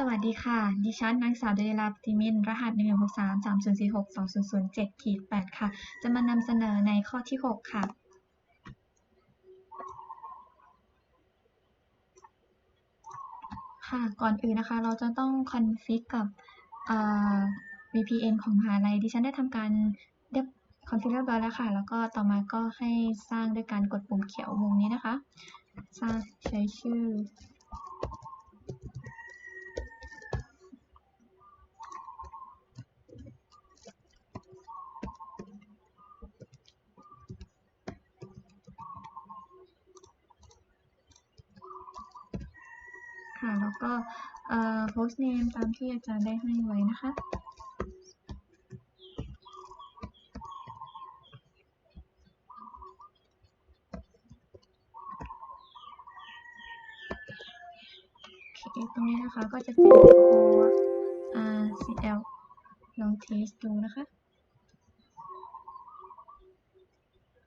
สวัสดีค่ะ ดิฉันนางสาวเดลาปติมิน รหัส1 6 3 3 0 4 6 2 0 0 7ขีด8ค่ะ จะมานำเสนอในข้อที่ 6 ค่ะ ค่ะ ก่อนอื่นนะคะ เราจะต้องคอนฟิกกับ VPN ของมหาลัย ดิฉันได้ทำการเรียบคอนฟิกเรียบร้อยแล้วค่ะ แล้วก็ต่อมาก็ให้สร้างด้วยการกดปุ่มเขียววงนี้นะคะ สร้างใช้ชื่อ ค่ะ แล้วก็เอ่อ host name ตามที่อาจารย์ได้ให้ไว้นะคะโอเคตรงนี้นะคะก็จะเป็น core RCL ลองเทสดูนะคะ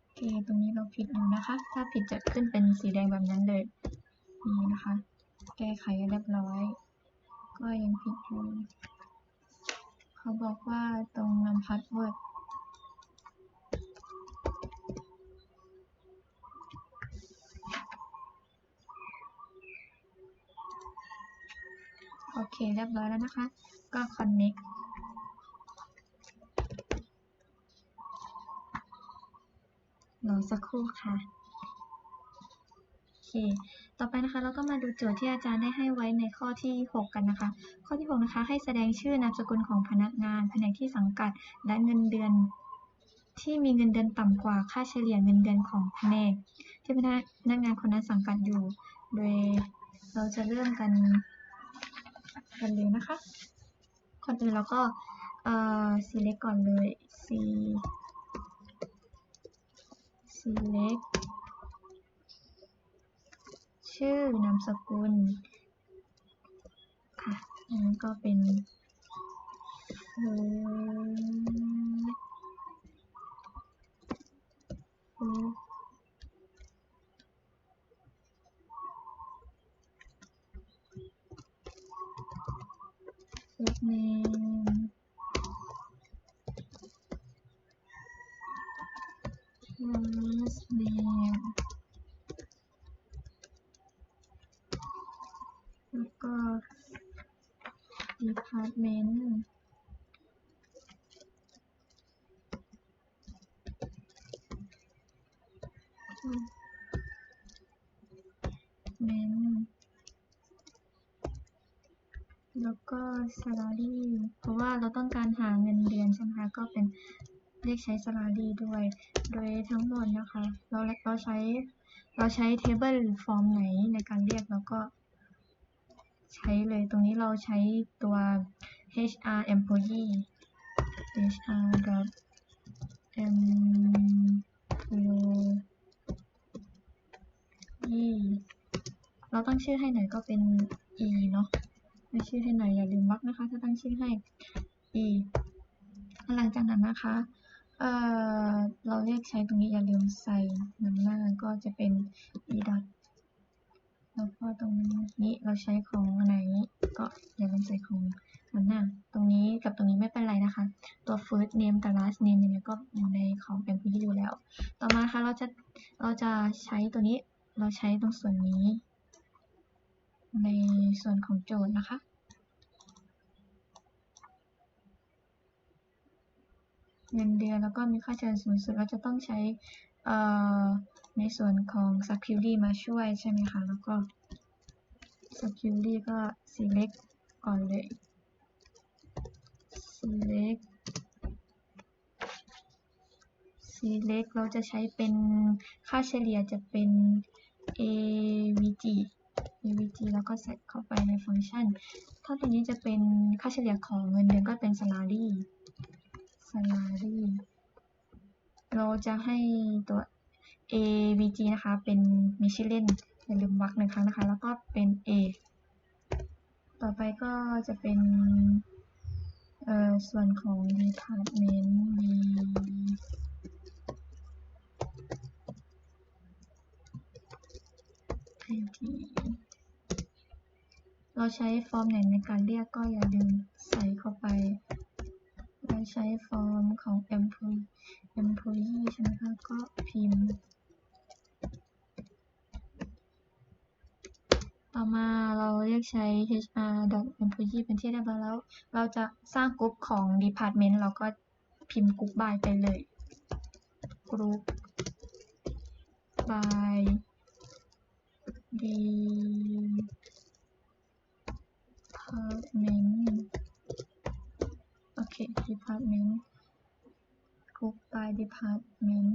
โอเคตรงนี้เราผิดอยู่นะคะ ถ้าผิดจะขึ้นเป็นสีแดงแบบนั้นเลย นี่นะคะ แก้ไขเรียบร้อย ก็ยังผิดอยู่เขาบอกว่าตรงนำพาสเวิร์ดโอเค เรียบร้อยแล้วนะคะ ก็ connect รอสักครู่ค่ะ เค ต่อไปนะคะ เราก็มาดูโจทย์ที่อาจารย์ได้ให้ไว้ในข้อที่ 6 กันนะคะ ข้อที่ 6 นะคะ ให้แสดงชื่อนามสกุลของพนักงานแผนกที่สังกัด และเงินเดือน ที่มีเงินเดือนต่ำกว่าค่าเฉลี่ยเงินเดือนของแผนกที่พนักงานคนนั้นสังกัดอยู่ โดยเราจะเริ่มกันกันเลยนะคะ ก่อนอื่นเราก็เอ่อ select ก่อนเลย c select ชื่อนามสกุลค่ะอันนั้นก็เป็นเฟิร์สเฟิร์ส first name first name แล้วก็ department เมน แล้วก็ salary เพราะว่าเราต้องการหาเงินเดือนใช่ไหมคะ ก็เป็นเรียกใช้ salary ด้วย โดยทั้งหมดนะคะ เราเราใช้เราใช้ table หรือ form ไหนในการเรียกแล้วก็ ใช้เลยตรงนี้เราใช้ตัว HR employee HR dot employee เราตั้งชื่อให้หน่อยก็เป็น e เนาะ ตั้ชื่อให้หน่อยอย่าลืมวรรคนะคะถ้าตั้งชื่อให้ e หลังจากนั้นนะคะเออเราเรียกใช้ตรงนี้อย่าลืมใส่นำหน้าก็จะเป็น e dot แล้วก็ตรงนี้เราใช้ของไหนก็อย่าลืมใส่ของนำหน้า ตรงนี้กับตรงนี้ไม่เป็นไรนะคะ ตัว first name กับ last name ยังไงก็อยู่ในของ employee อยู่แล้ว ต่อมาค่ะเราจะเราจะใช้ตัวนี้เราใช้ตรงส่วนนี้ ในส่วนของโจทย์นะคะเงินเดือนแล้วก็มีค่าเฉลี่ยสูงสุดเราจะต้องใช้ในส่วนของ security มาช่วยใช่ไหมคะ แล้วก็ security ก็ select ก่อนเลย select select เราจะใช้เป็นค่าเฉลี่ยจะเป็น avg avg แล้วก็ใส่เข้าไปในฟังก์ชัน ถ้าตัวนี้จะเป็นค่าเฉลี่ยของเงินเดือนก็เป็น salary salary เราจะให้ตัว avg นะคะ เป็นมีชื่อเล่นอย่าลืมวรรคหนึ่งครั้งนะคะ แล้วก็เป็น a ต่อไปก็จะเป็นเอ่อส่วนของ department d IT เราใช้ฟอร์มไหนในการเรียกก็อย่าลืมใส่เข้าไป เราใช้ฟอร์มของ employee employee ใช่ไหมคะก็พิมพ์ ต่อมาเราเรียกใช้ hr employee เป็นที่เรียบร้อยแล้ว เราจะสร้างกลุ่มของ department เราก็พิมพ์กลุ่ม by ไปเลย group by department โอเค department group by department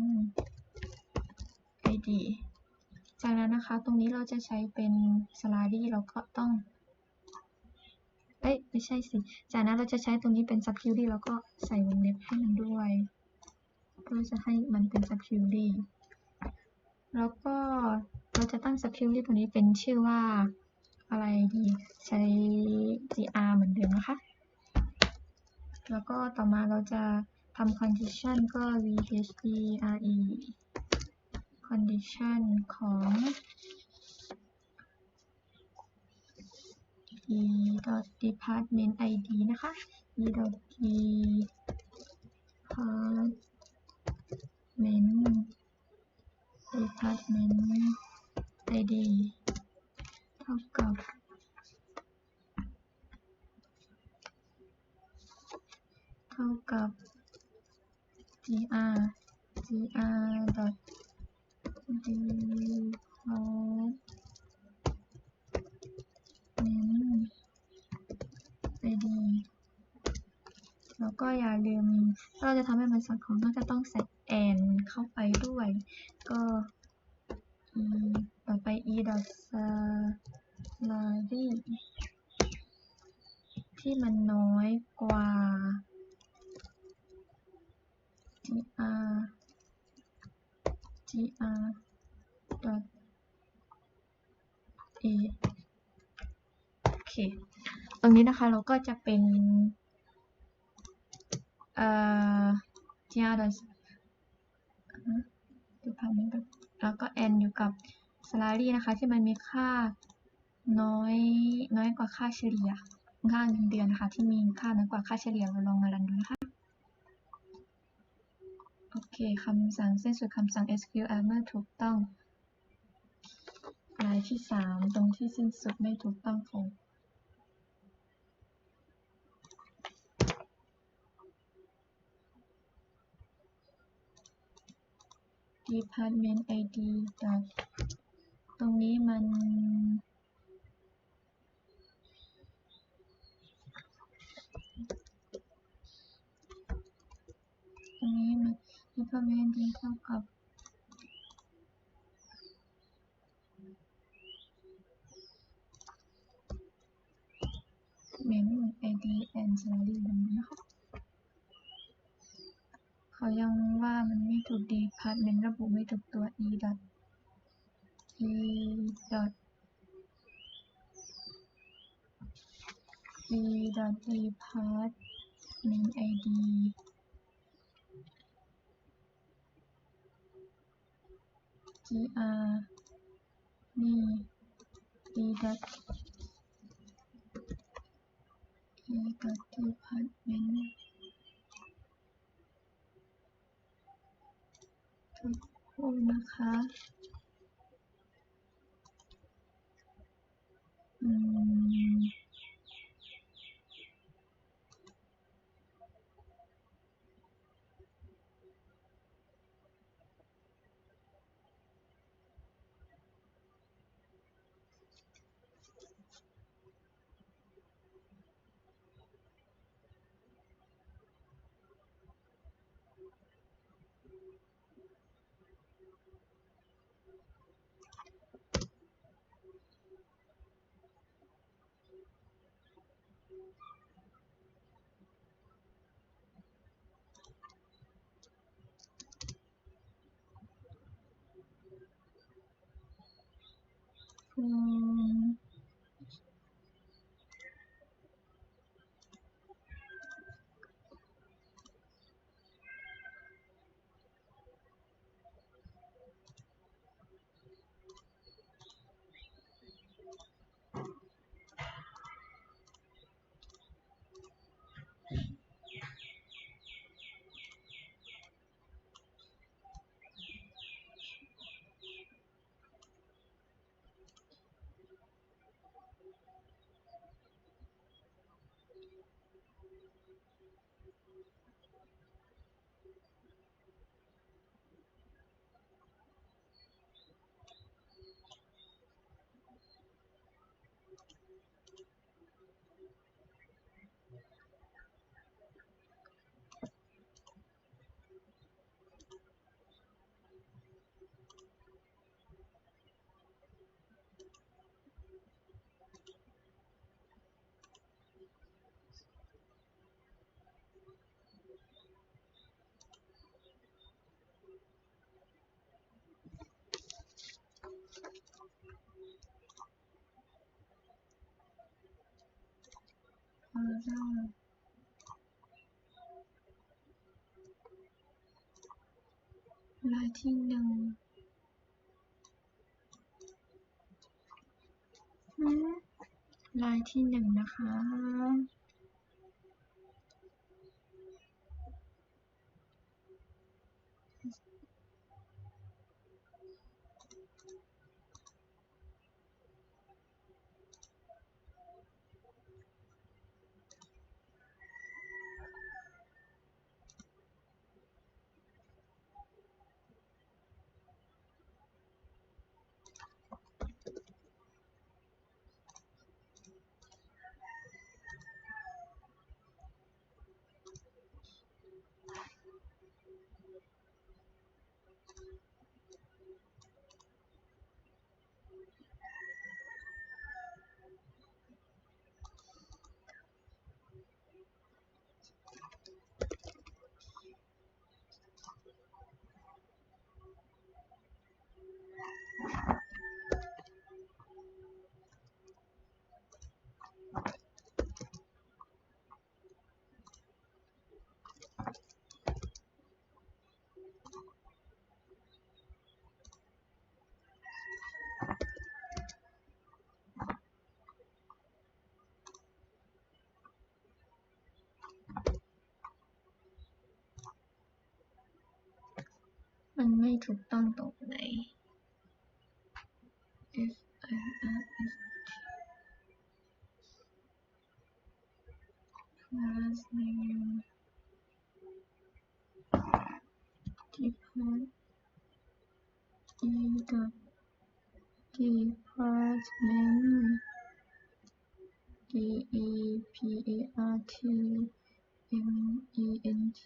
id จากนั้นนะคะ ตรงนี้เราจะใช้เป็น salary เราก็ต้อง เอ้ย ไม่ใช่สิ จากนั้นเราจะใช้ตรงนี้เป็น subquery แล้วก็ใส่วงเล็บให้มันด้วยเพื่อจะให้มันเป็น subquery แล้วก็เราจะตั้ง subquery ตัวนี้เป็นชื่อว่า อะไรดีใช้ gr เหมือนเดิมนะคะ แล้วก็ต่อมาเราจะทำ condition ก็ vhere condition ของ e department id นะคะ e department department id ท่ากับเท่ากับ gr gr dot department id แล้วก็อย่าลืมถ้าเราจะทำให้มันสอดคล้องก็จะต้องใส่ and เข้าไปด้วย ก็ ต่อไป e dot salary ที่มันน้อยกว่า gr gr dot a โอเค ตรงนี้นะคะเราก็จะเป็น เอ่อ gr dot department แล้วก็ n อยู่กับ salary นะคะ ที่มันมีค่าน้อยน้อยกว่าค่าเฉลี่ยค่าเงินเดือนนะคะ ที่มีค่าน้อยกว่าค่าเฉลี่ยเราลองมารันดูนะคะโอเคคำสั่งสิ้นสุดคำสั่ง SQL เมื่อถูกต้องรายที่ 3 ตรงที่สิ้นสุดไม่ถูกต้องของ department id แต่ตรงนี้มัน ตรงนี้มัน department id เท่ากับ menu id and salary ตรงนี้นะคะ เขายังว่า มันไม่ถูก department ระบุไม่ถูกตัว e dot e dot e dot e part m e n id ที่ r นี่ e dot e dot e part m e n t นะคะ ลายที่หนึ่งลายที่หนึ่งนะคะ มันไม่ถูกต้องตรงไหน F I R S T class name depart E dot department D E P A R T M E N T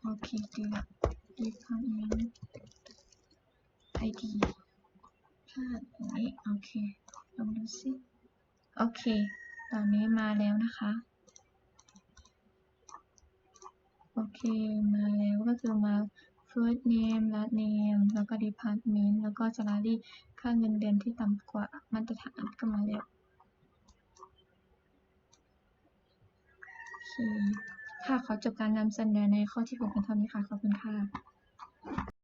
โอเคเจอละ department ID พลาดตรงนี้โอเคลองดูสิโอเค ตอนนี้มาแล้วนะคะ โอเค มาแล้วก็คือมา first name last name แล้วก็ department แล้วก็ salary ค่าเงินเดือนที่ต่ำกว่ามาตรฐานก็มาแล้วโอเค ค่ะ ขอจบการนำเสนอในข้อที่6เป็นเท่านี้ค่ะ ขอบคุณค่ะ